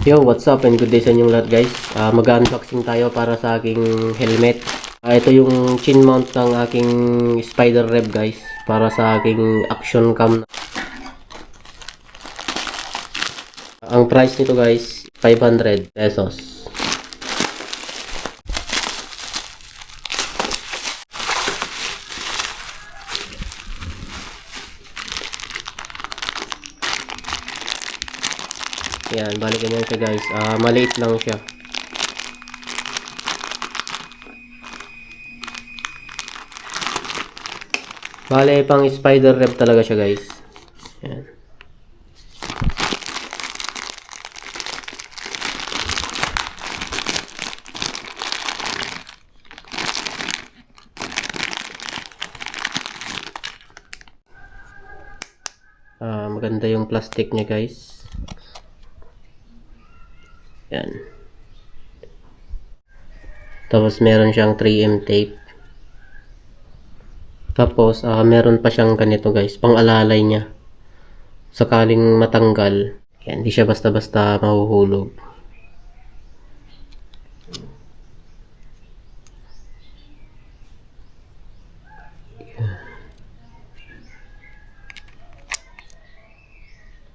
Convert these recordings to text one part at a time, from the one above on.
Yo, what's up and good day sa inyong lahat guys. Ah, Mag-unboxing tayo para sa aking helmet. Ah, ito yung chin mount ng aking spider rev guys. Para sa aking action cam. Ang price nito guys, 500 pesos. Yan, bali ganyan siya guys. Ah, maliit lang siya. Bale, pang spider rev talaga siya guys. Yan. Ah, maganda yung plastic niya guys. Yan. Tapos meron siyang 3M tape. Tapos ah meron pa siyang ganito guys, pang-alalay niya. Sakaling matanggal, yan, hindi siya basta-basta mahuhulog.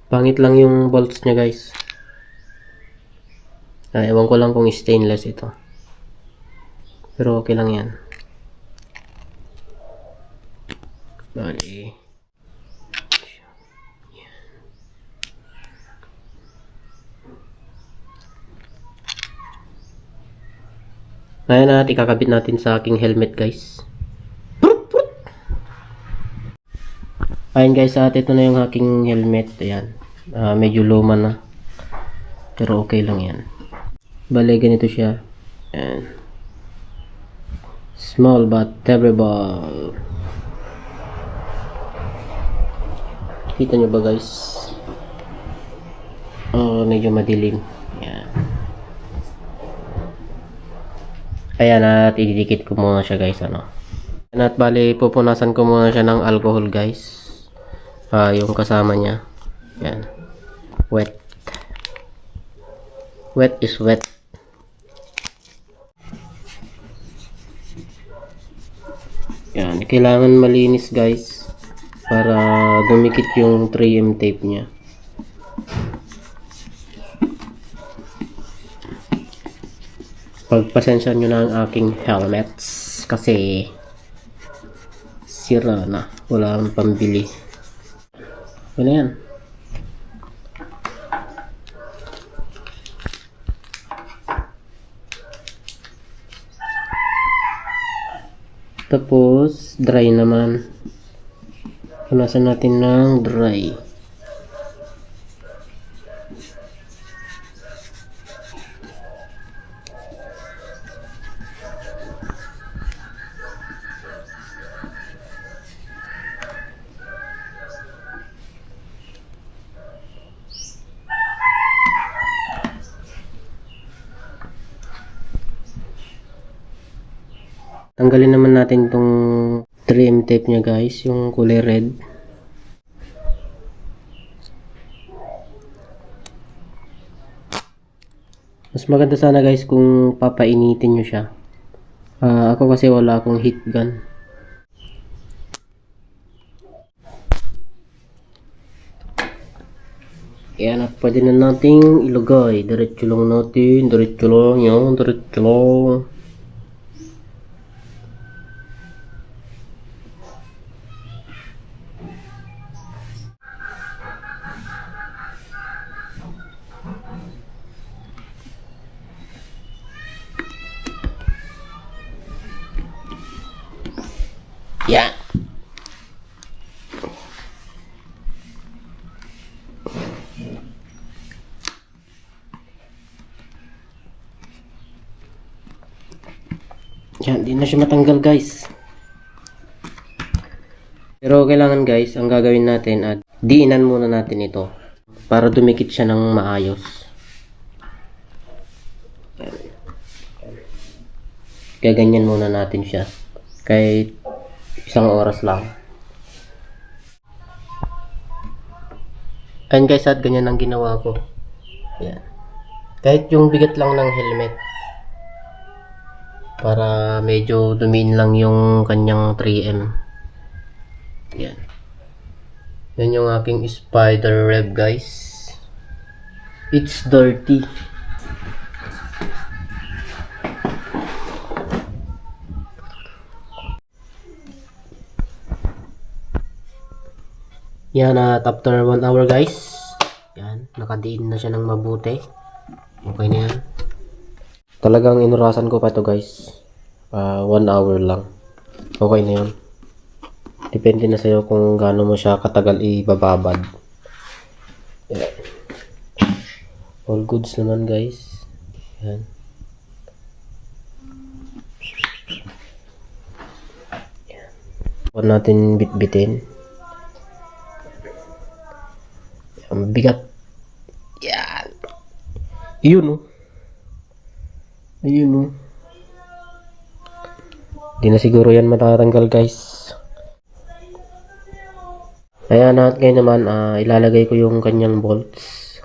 Pangit lang yung bolts niya guys. Ah, ewan ko lang kung stainless ito. Pero okay lang yan. Bali. Ngayon natin ikakabit natin sa aking helmet guys. Ayun guys, at ito na yung aking helmet. Ayan. Ah, medyo luma na. Pero okay lang yan. Bale, ganito siya. Ayan. Small but terrible. Kita nyo ba guys? Oh, medyo madilim. Ayan. Ayan at ididikit ko muna siya guys. Ano. Ayan at bali pupunasan ko muna siya ng alcohol guys. Ah, yung kasama niya. Ayan. Wet. Wet is wet. Yan, kailangan malinis guys para dumikit yung 3M tape niya. Pagpasensya nyo na ang aking helmets kasi sira na. Wala akong pambili. Wala yan. Tapos, dry naman. Punasan natin ng dry. Tanggalin naman natin tong trim tape niya guys, yung kulay red. Mas maganda sana guys kung papainitin nyo siya. Ah, ako kasi wala akong heat gun. Yan at pwede na nating ilagay. Diretso lang natin. Diretso lang yan. Diretso lang. Yan. Yan, di na siya matanggal guys. Pero kailangan guys, ang gagawin natin at diinan muna natin ito para dumikit siya ng maayos. Yan. Gaganyan muna natin siya. Kahit isang oras lang. Ayun guys, at ganyan ang ginawa ko. Ayan. Kahit yung bigat lang ng helmet. Para medyo dumiin lang yung kanyang 3M. Yan. Yan yung aking spider web guys. It's dirty. Yan at after 1 hour guys. Yan, nakadiin na siya ng mabuti. Okay na yan. Talagang inurasan ko pa to guys. 1 hour lang. Okay na yun. Depende na sa'yo kung gaano mo siya katagal ibababad. Yan. All goods naman guys. Yan. Yan. Huwag natin bitbitin. Bigat. Yan. Yun oh. Ayun oh. Di na siguro yan matatanggal guys. Ayan at ngayon naman ah, ilalagay ko yung kanyang bolts.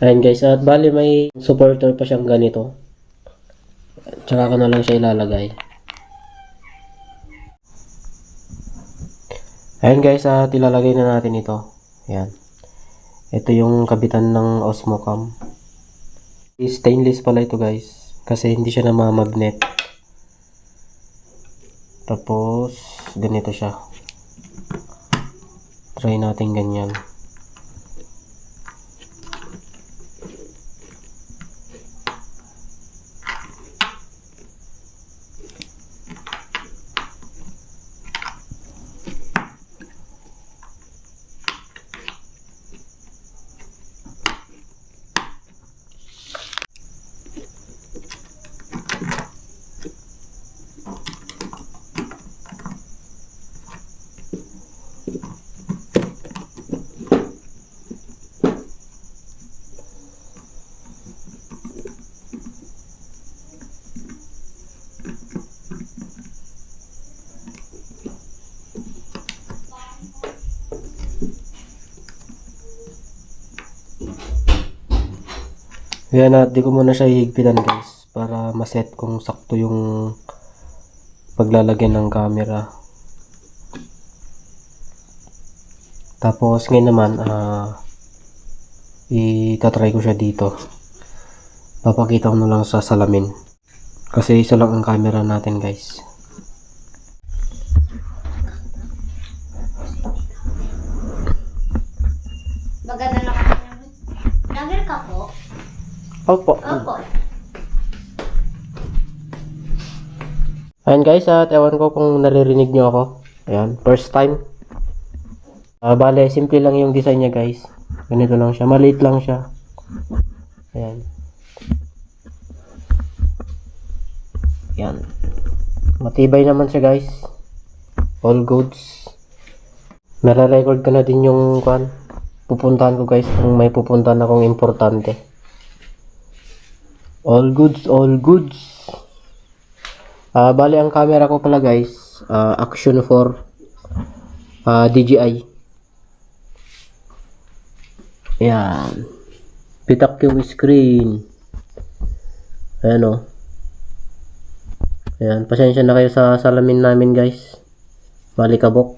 Ayan guys at bali may supporter pa siyang ganito. Tsaka ko na lang siya ilalagay. Ayan guys, at ilalagay na natin ito. Ayan. Ito yung kabitan ng Osmocam. Stainless pala ito guys. Kasi hindi siya namamagnet. Tapos, ganito siya. Try natin ganyan. Ayan at di ko muna siya hihigpitan guys para maset kung sakto yung paglalagyan ng camera. Tapos ngayon naman ah itatry ko siya dito. Papakita ko na lang sa salamin. Kasi isa lang ang camera natin guys. Maganda na kasi naman. Vlogger ka po? Opo. Opo. Ayan guys, at ewan ko kung naririnig nyo ako. Ayan, first time. Ah, bale, simple lang yung design niya guys. Ganito lang siya, maliit lang siya. Ayan. Ayan. Matibay naman siya guys. All goods. Nare-record ko na din yung kwan. Pupuntahan ko guys kung may pupuntahan akong importante. All goods, all goods. Ah, bali ang camera ko pala guys, ah, Action 4 ah, DJI. Ayan. Pitak yung screen. Ayan o. Ayan, pasensya na kayo sa salamin namin guys. Bali kabok.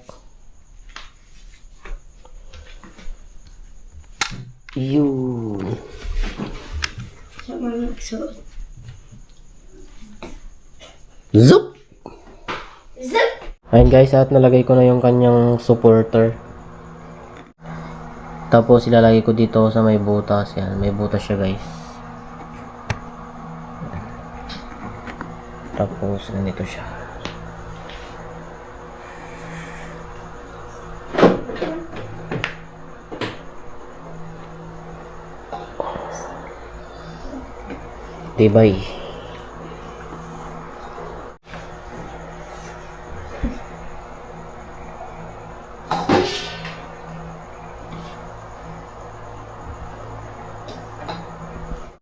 Yun. Sa mga nagsuot. Zup! Zip! Ayan guys, at nalagay ko na yung kanyang supporter. Tapos ilalagay ko dito sa may butas. Yan, may butas siya guys. Tapos ganito siya. Até mais.